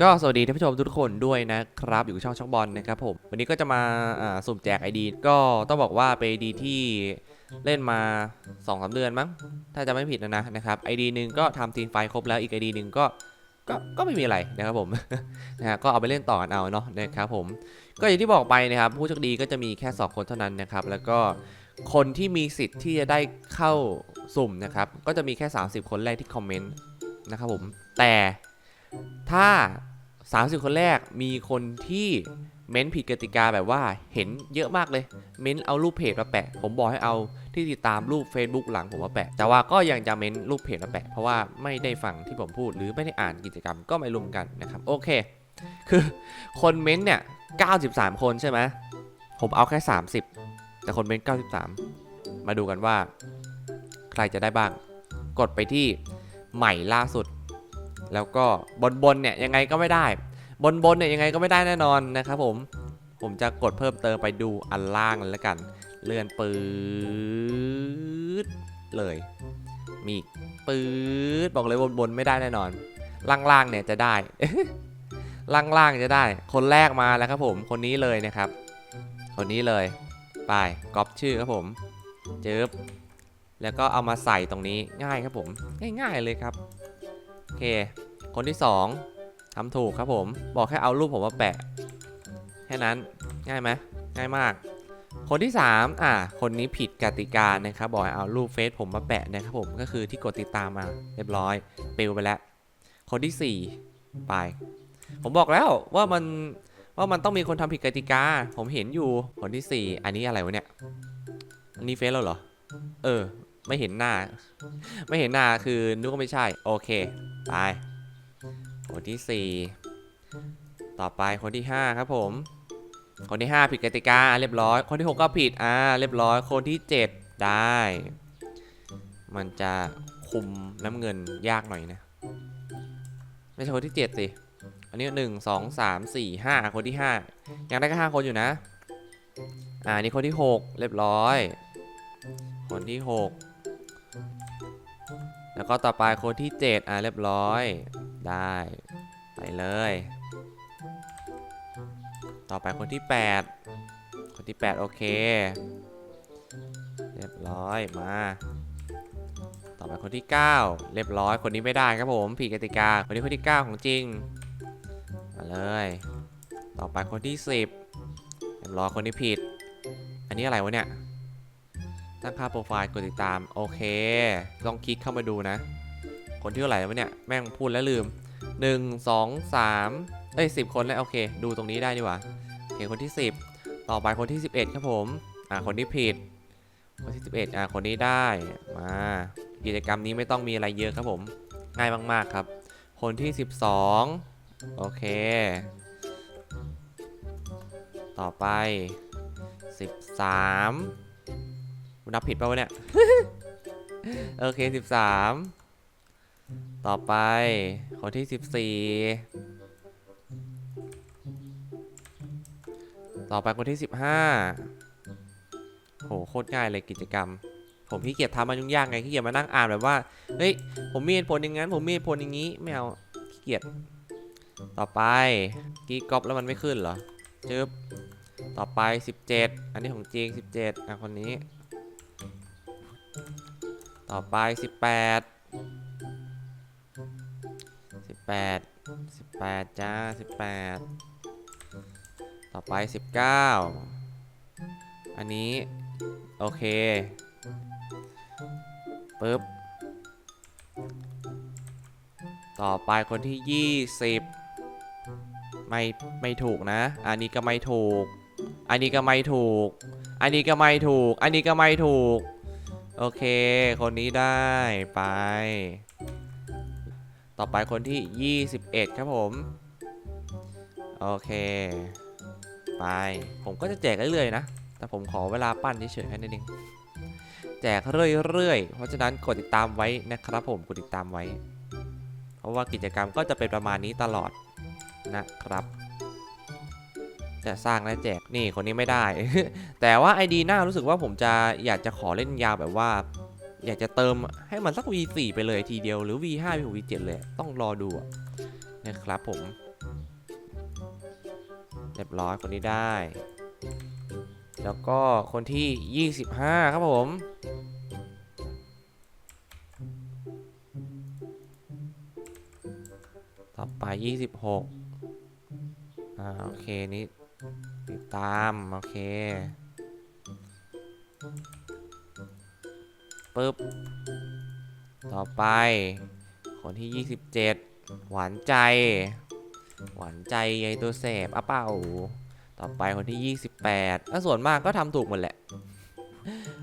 ก็สวัสดีท่านผู้ชมทุกคนด้วยนะครับอยู่ช่องช่องบอลนะครับผมวันนี้ก็จะมาสุ่มแจก ID ก็ต้องบอกว่าเป็น ID ที่เล่นมา2อสเดือนมั้งถ้าจะไม่ผิดนะนะนะครับ ID หนึ่งก็ทำทีมไฟครบแล้วอีก ID หนึ่งก็ก็ก็ไม่มีอะไรนะครับผมนะฮะก็เอาไปเล่นต่อกันเอาเนาะนะครับผมก็อย่างที่บอกไปนะครับผู้โชคดีก็จะมีแค่ 2 คนเท่านั้นนะครับแล้วก็คนที่มีสิทธิ์ที่จะได้เข้าสุ่มนะครับก็จะมีแค่ 30 คนแรกที่คอมเมนต์นะครับผมแต่ ถ้า 30 คนแรกมีคนที่เม้นผิดกติกาแบบว่าเห็นเยอะมากเลย เม้นเอารูปเพจมาแปะ ผมบอกให้เอาที่ติดตามรูป Facebook หลังผมมาแปะ แต่ว่าก็ยังจะเม้นรูปเพจมาแปะ เพราะว่าไม่ได้ฟังที่ผมพูดหรือไม่ได้อ่านกิจกรรมก็ไม่รวมกันนะครับ โอเค คือคนเม้นเนี่ย 93 คนใช่ไหมผมเอาแค่ 30 แต่คนเม้น 93 มาดูกันว่า ใครจะได้บ้าง กดไปที่ใหม่ล่าสุด แล้วก็บนบนเนี่ยยังไงก็ไม่ได้ บนบนเนี่ยยังไงก็ไม่ได้แน่นอนนะครับผม ผมจะกดเพิ่มเติมไปดูอันล่างเลยละกัน เลื่อนปื๊ดเลย มีปื๊ดบอกเลยบนบนไม่ได้แน่นอน ล่างๆเนี่ยจะได้ ล่างๆจะได้ คนแรกมาแล้วครับผม คนนี้เลยนะครับ คนนี้เลย ไปก๊อปชื่อครับผมเจิบแล้วก็เอามาใส่ตรงนี้ง่ายครับผม ง่ายๆเลยครับ โอเค คนที่ 2ทำถูกครับผม บอกแค่เอารูปผมมาแปะ แค่นั้น ง่ายไหมง่ายมาก คนที่ 3 อะคนนี้ผิดกติกานะครับ บอกให้เอารูปเฟซผมมาแปะนะครับผม ก็คือที่กดติดตามมาเรียบร้อยเปิวไปแล้ว คนที่ 4 ไป ผมบอกแล้วว่ามันว่ามันต้องมีคนทำผิดกติกา ผมเห็นอยู่ คนที่ 4 อันนี้อะไรวะเนี่ย อันนี้เฟซเราเหรอ เออ ไม่เห็นหน้า ไม่เห็นหน้าคือนึกว่าไม่ใช่ โอเค ไป คนที่ 4 ต่อไปคนที่ 5 ครับผม คนที่ 5 ผิดกติกาเรียบร้อย คนที่ 6 ก็ผิดอ่าเรียบร้อย คนที่ 7 ได้ มันจะคุมน้ำเงินยากหน่อยนะ ไม่ใช่คนที่ 7 สิ อันนี้ 1 2 3 4 5 คนที่ 5 ยังได้แค่5คนอยู่นะ อ่านี่คนที่ 6 เรียบร้อย คนที่ 6 แล้วก็ต่อไปคนที่ 7 อ่าเรียบร้อย ได้ ไปเลย ต่อไปคนที่ 8 คนที่ 8 โอเค เรียบร้อยมา ต่อไปคนที่ 9 เรียบร้อยคนนี้ไม่ได้ครับผมผิดกติกาคนนี้คนที่ 9 ของจริง มาเลย ต่อไปคนที่ 10 เรียบร้อยคนที่ผิด อันนี้อะไรวะเนี่ยตั้งค่าโปรไฟล์กดติดตาม โอเค ลองคลิกเข้ามาดูนะ คนที่เท่าไหร่วะเนี่ย แม่งพูดแล้วลืม 1 2 3เอ้ย10 คนแล้วโอเค ดูตรงนี้ได้ดีกว่าโอเคคนที่ 10 ต่อไปคนที่ 11 ครับผม อ่าคนที่ผิด คนที่ 11 อ่าคนนี้ได้ มา กิจกรรมนี้ไม่ต้องมีอะไรเยอะครับผม ง่ายมากๆครับ คนที่ 12 โอเค ต่อไป 13นับผิดป่าวเนี่ย โอเค 13 ต่อไปคนที่ 14 ต่อไปคนที่ 15โหโคตรง่ายเลยกิจกรรม ผมขี้เกียจทำมันยุ่งยากไงขี้เกียจมานั่งอ่านแบบว่าเฮ้ยผมมีเหตุผลอย่างนั้น ผมมีเหตุผลอย่างนี้ไม่เอาขี้เกียจต่อไปกีก๊อปแล้วมันไม่ขึ้นเหรอจึ๊บต่อไป 17 อันนี้ของจริง 17อะคนนี้ ต่อไป 18 18 18จ้า18ต่อไป19อันนี้ โอเคปึ๊บ ต่อไปคนที่20ไม่ ไม่ถูกนะ อันนี้ก็ไม่ถูก อันนี้ก็ไม่ถูก อันนี้ก็ไม่ถูก อันนี้ก็ไม่ถูก โอเค คนนี้ได้ไป ต่อไปคนที่ 21 ครับผม โอเค ไป ผมก็จะแจกเรื่อยๆนะ แต่ผมขอเวลาปั้นเฉยๆแค่นั้นเองแจกเรื่อยๆ เพราะฉะนั้นกดติดตามไว้นะครับผม กดติดตามไว้ เพราะว่ากิจกรรมก็จะเป็นประมาณนี้ตลอดนะครับ จะสร้างและแจก นี่คนนี้ไม่ได้ แต่ว่า ID หน้ารู้สึกว่าผมจะอยากจะขอเล่นยาวแบบว่า อยากจะเติมให้มันสัก V4 ไปเลยทีเดียวหรือ V5 V6 V7 เลยต้องรอดูนะครับผมเรียบร้อยคนนี้ได้ แล้วก็คนที่ 25 ครับผมต่อไป 26อ่าโอเค นี่ติดตาม โอเค ปึ๊บ ต่อไป คนที่ 27 หวานใจ หวานใจยายตัวแสบอะเป่าต่อไปคนที่ 28ถ้าส่วนมากก็ทำถูกหมดแหละ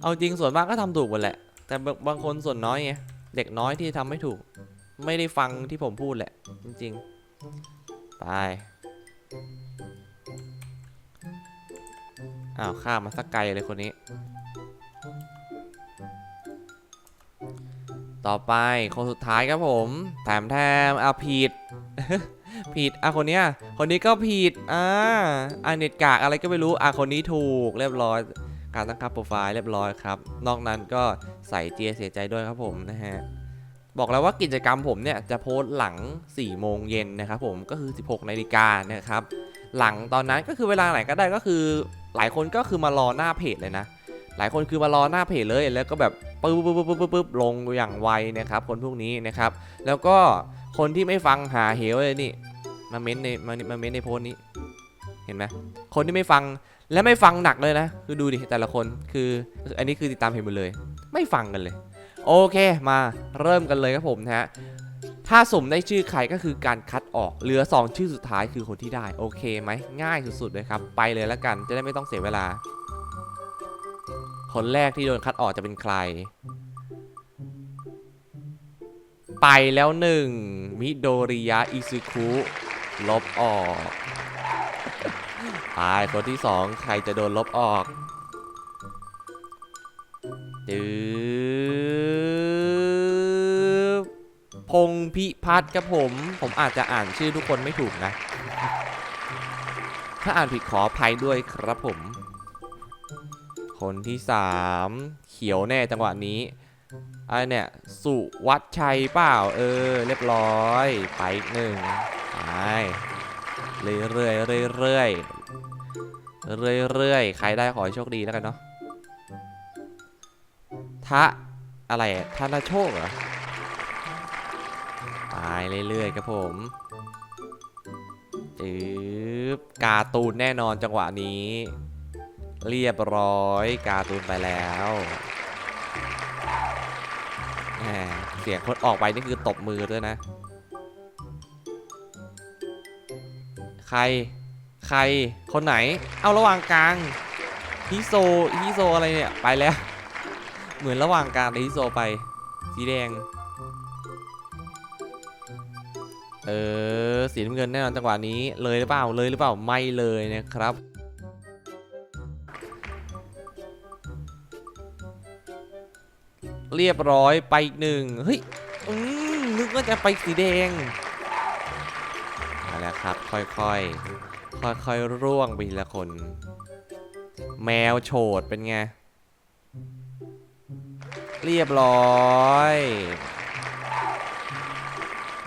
เอาจริงส่วนมากก็ทำถูกหมดแหละ แต่บางคนส่วนน้อยไง เด็กน้อยที่ทำไม่ถูก ไม่ได้ฟังที่ผมพูดแหละ จริงๆ ไป อ้าวข้ามมาสักไกลเลยคนนี้ ต่อไปคนสุดท้ายครับผมแถมแถมเอาผิดผิดอะคนเนี้ยคนนี้ก็ผิดอ่าอันเน็ตกากอะไรก็ไม่รู้อะคนนี้ถูกเรียบร้อย การตั้งค่าโปรไฟล์เรียบร้อยครับ นอกนั้นก็ใส่เจียเสียใจด้วยครับผมนะฮะบอกแล้วว่ากิจกรรมผมเนี่ยจะโพสต์หลัง 4 โมงเย็นนะครับผมก็คือ 16 นาฬิกานะครับ หลังตอนนั้นก็คือเวลาไหนก็ได้ก็คือ หลายคนก็คือมารอหน้าเพจเลยนะ หลายคนคือมารอหน้าเพจเลยแล้วก็แบบปึ๊บปึ๊บปึ๊บปึ๊บปึ๊บลงอย่างไวนะครับคนพวกนี้นะครับ แล้วก็คนที่ไม่ฟังหาเหวเลยนี่มาเม้นในมามาเม้นในโพสต์นี้ เห็นไหมคนที่ไม่ฟังและไม่ฟังหนักเลยนะ คือดูดิแต่ละคนคือ อันนี้คือติดตามเพจหมดเลย ไม่ฟังกันเลย โอเคมาเริ่มกันเลยครับผมนะฮะถ้าสมได้ชื่อใครก็คือการคัดออก เหลือ 2 ชื่อสุดท้ายคือคนที่ได้ โอเคไหมง่ายสุดๆเลยครับ ไปเลยแล้วกันจะได้ไม่ต้องเสียเวลา คนแรกที่โดนคัดออกจะเป็นใคร ไปแล้วหนึ่งมิโดริยะอิซึคุลบออกไปคนที่สองใครจะโดนลบออกดืบพงพิพัฒน์ครับผม ผมอาจจะอ่านชื่อทุกคนไม่ถูกนะ ถ้าอ่านผิดขออภัยด้วยครับผม คนที่สามเขียวแน่จังหวะนี้อะไรเนี่ย สุวัชชัยเปล่า เออ เรียบร้อย ไปอีกหนึ่งไปเรื่อยเรื่อยเรื่อยเรื่อยเรื่อยใครได้ขอโชคดีแล้วกันเนาะทะอะไรอะธนโชคเหรอไปเรื่อยๆครับผมจืบกาตูนแน่นอนจังหวะนี้ เรียบร้อยการ์ตูนไปแล้วเสียงคนออกไปนี่คือตบมือด้วยนะ ใคร ใคร คนไหน เอาระหว่างกลาง ฮิโซ ฮิโซอะไรเนี่ย ไปแล้ว เหมือนระหว่างกลางฮิโซไป สีแดง เออ สีน้ำเงินแน่นอนจังหวะนี้ เลยหรือเปล่า เลยหรือเปล่า ไม่เลยนะครับ เรียบร้อยไปอีกหนึ่งเฮ้ยอืมนึกว่าจะไปสีแดงมาแล้วครับ ค่อยๆ ค่อยๆ ร่วงไปทีละคน แมวโฉดเป็นไง เรียบร้อย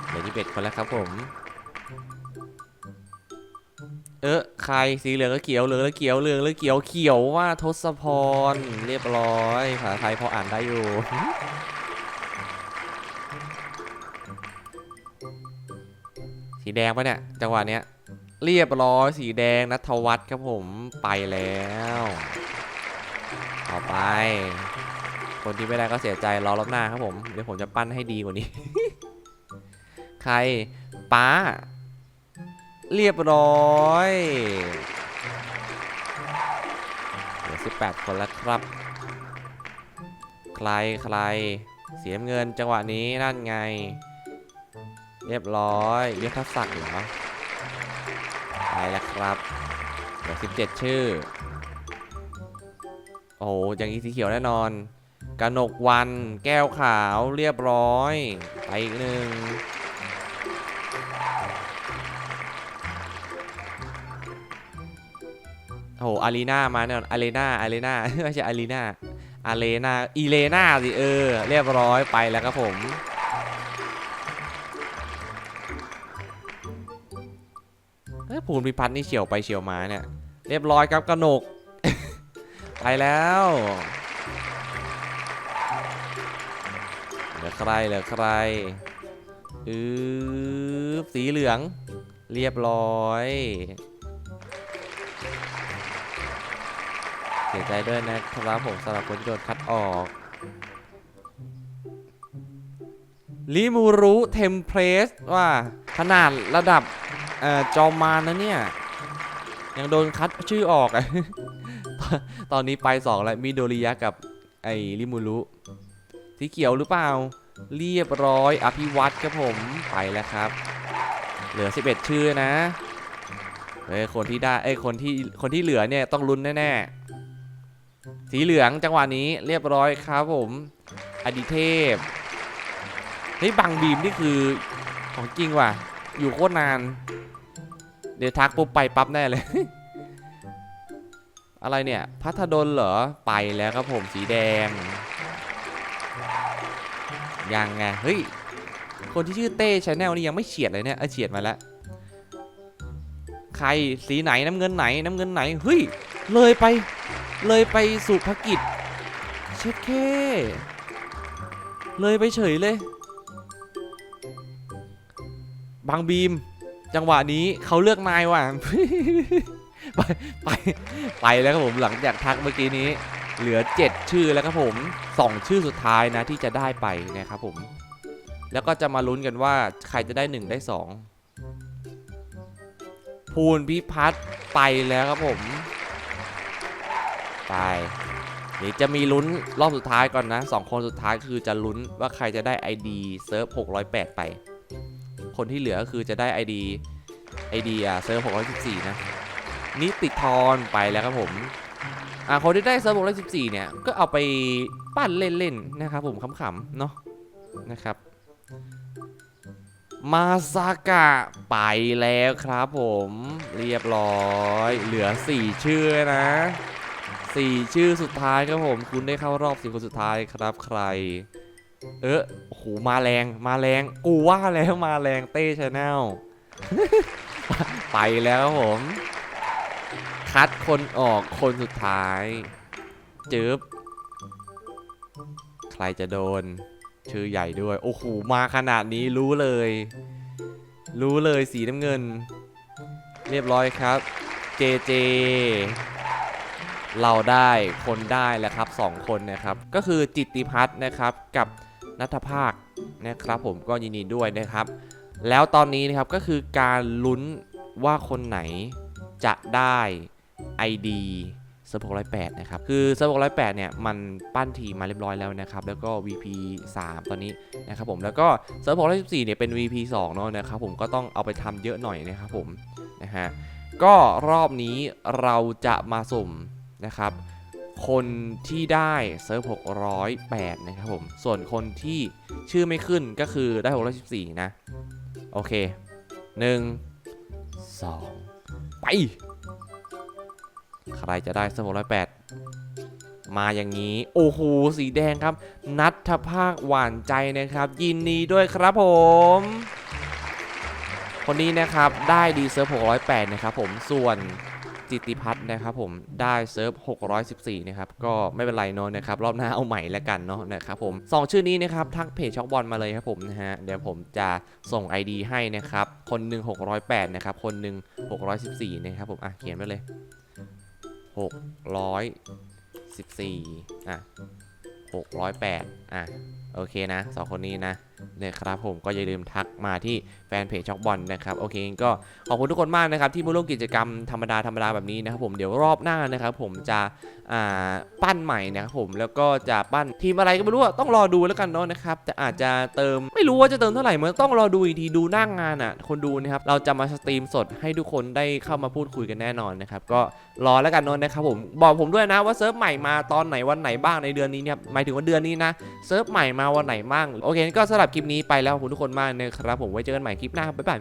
เหลือที่เป็ดคนแล้วครับผม เออใครสีเหลืองก็เขียวเหลืองแล้วเขียวเหลืองแล้วเขียวเขียวว่าทศพรเรียบร้อยภาษาไทยพออ่านได้อยู่ สีแดงปะเนี่ยจังหวะเนี้ยเรียบร้อยสีแดงนัทวัฒน์ครับผมไปแล้ว ต่อไป คนที่ไม่ได้ก็เสียใจรอรอบหน้าครับผม เดี๋ยวผมจะปั้นให้ดีกว่านี้ ใครป้า เรียบร้อยเหลือ18 คนแล้วครับ ใครใครเสียเงินจังหวะนี้นั่นไง เรียบร้อยยศศักดิ์เหรอไปแล้วครับเหลือ17 ชื่อ โอ้โหย่างนี้สีเขียวแน่นอนกนกวัน แก้วขาวเรียบร้อย ไปอีกหนึ่ง โอ้โหอารีนามาแน่นอนอารีนาอารีนาไม่ใช่อารีนาอาเลนาอีเลนาสิเออ เรียบร้อยไปแล้วครับผมเอ้ยภูมิพิพัฒน์นี่เฉียวไปเฉียวมาเนี่ย เรียบร้อยครับกระหนก ไปแล้วเหลือใครเหลือใครอือสีเหลือง เรียบร้อย เสียใจด้วยนะครับผมสำหรับคนโดนคัดออกลิมูรุเทมเพลสว่าขนาดระดับออจอมานะเนี่ย ยังโดนคัดชื่อออกอะตอนนี้ไปสองแล้วมิโดริยะกับไอ้ลิมูรุสีเขียวหรือเปล่า เรียบร้อยอภิวัตครับผมไปแล้วครับ เหลือ 11 ชื่อนะเฮ้ยคนที่ได้เอ้คนที่คนที่เหลือเนี่ยต้องลุ้นแน่ๆ สีเหลืองจังหวะนี้เรียบร้อยครับผมอดิเทพเฮ้ยบังบีมนี่คือของจริงว่ะ อยู่โคตรนาน เดี๋ยวทักปุ๊บไปปั๊บแน่เลย อะไรเนี่ย พัทดลเหรอ ไปแล้วครับผมสีแดง ยังไง เฮ้ย คนที่ชื่อเต้ชาแนลนี่ยังไม่เฉียดเลยเนี่ยเออเฉียดมาแล้ว ใครสีไหนน้ำเงินไหนน้ำเงินไหน เฮ้ย เลยไป เลยไปสุภกิจ เช็ดเคเลยไปเฉยเลย บางบีม จังหวะนี้เขาเลือกนายว่ะ ไปไปไปแล้วครับผมหลังจากทักเมื่อกี้นี้ เหลือ 7 ชื่อแล้วครับผม 2 ชื่อสุดท้ายนะที่จะได้ไปนะครับผม แล้วก็จะมาลุ้นกันว่าใครจะได้ 1 ได้ 2 ภูนพิพัฒน์ไปแล้วครับผม ไปเดี๋ยวจะมีลุ้นรอบสุดท้ายก่อนนะ 2 คนสุดท้ายคือจะลุ้นว่าใครจะได้ ID เซิร์ฟ608 ไป คนที่เหลือก็คือจะได้ ID ID อะเซิร์ฟ614 นะนิติธรไปแล้วครับผมอ่าคนที่ได้เซิร์ฟ614 เนี่ย ก็เอาไปปั้นเล่นๆนะครับผมขำๆเนาะนะครับ มาซากะไปแล้วครับผมเรียบร้อย เหลือ 4 ชื่อนะ 4 ชื่อสุดท้ายครับผม คุณได้เข้ารอบ4คนสุดท้ายครับใคร เออโอ้โหมาแรงมาแรง กูว่าแล้วมาแรงเต้ชาแนลไปแล้วครับผม คัดคนออกคนสุดท้าย จึ๊บใครจะโดน ชื่อใหญ่ด้วย โอ้โหมาขนาดนี้รู้เลย รู้เลยสีน้ำเงิน เรียบร้อยครับ เจเจ เราได้คนได้แล้วครับสองคนนะครับ ก็คือจิตติพัฒน์นะครับกับนัทภาคนะครับ ผมก็ยินดีด้วยนะครับ แล้วตอนนี้นะครับก็คือการลุ้นว่าคนไหนจะได้ ID เซิร์ฟ608 นะครับ คือเซิร์ฟ608 เนี่ย มันปั้นทีมมาเรียบร้อยแล้วนะครับ แล้วก็ VP 3 ตอนนี้นะครับผม แล้วก็เซิร์ฟ614 เนี่ย เป็น VP 2 เนาะนะครับผม ก็ต้องเอาไปทำเยอะหน่อยนะครับผม นะฮะ ก็รอบนี้เราจะมาสุ่ม นะครับ คนที่ได้เซิร์ฟ608 นะครับผม ส่วนคนที่ชื่อไม่ขึ้นก็คือได้ 614 นะ โอเค 1 2 ไป ใครจะได้เซิร์ฟ608 มาอย่างนี้ โอ้โห สีแดงครับ นัทภาคหวานใจนะครับ ยินดีด้วยครับผมคนนี้นะครับ ได้ดีเซิร์ฟ608 นะครับผม ส่วน จิติพัฒน์นะครับผมได้เซิร์ฟ 614 นะครับก็ไม่เป็นไรเนาะนะครับรอบหน้าเอาใหม่แล้วกันเนาะนะครับผมสองชื่อนี้นะครับทักเพจช็อกบอลมาเลยครับผมนะฮะเดี๋ยวผมจะส่ง ID ให้นะครับคนหนึ่ง608 นะครับคนหนึ่ง614 นะครับผมอะเขียนไปเลย 614 อะ608 อะโอเคนะสองคนนี้นะ นี่ยครับผมก็อย่าลืมทักมาที่แฟนเพจช็อกบอลนะครับโอเคก็ขอบคุณทุกคนมากนะครับที่มาร่วมกิจกรรมธรรมดาธรรมดาแบบนี้นะครับผมเดี๋ยวรอบหน้านะครับผมจะปั้นใหม่นะครับผมแล้วก็จะปั้นทีมอะไรก็ไม่รู้ต้องรอดูแล้วกันเนาะนะครับแต่อาจจะเติมไม่รู้ว่าจะเติมเท่าไหร่เหมือนต้องรอดูอีกทีดูหน้างงานอะคนดูนะครับเราจะมาสตรีมสดให้ทุกคนได้เข้ามาพูดคุยกันแน่นอนนะครับก็รอแล้วกันเนาะนะครับผมบอกผมด้วยนะว่าเซิร์ฟใหม่มาตอนไหนวันไหนบ้างในเดือนนี้เนี่ยหมายถึงว่าเดือนนี้นะเซิร์ฟใหม่มาวันไหนบ้างโอเคก็สำับคลิปนี้ไปแล้วขอบคุณทุกคนมากนะครับผมไว้เจอกันใหม่คลิปหน้าบ๊ายบาย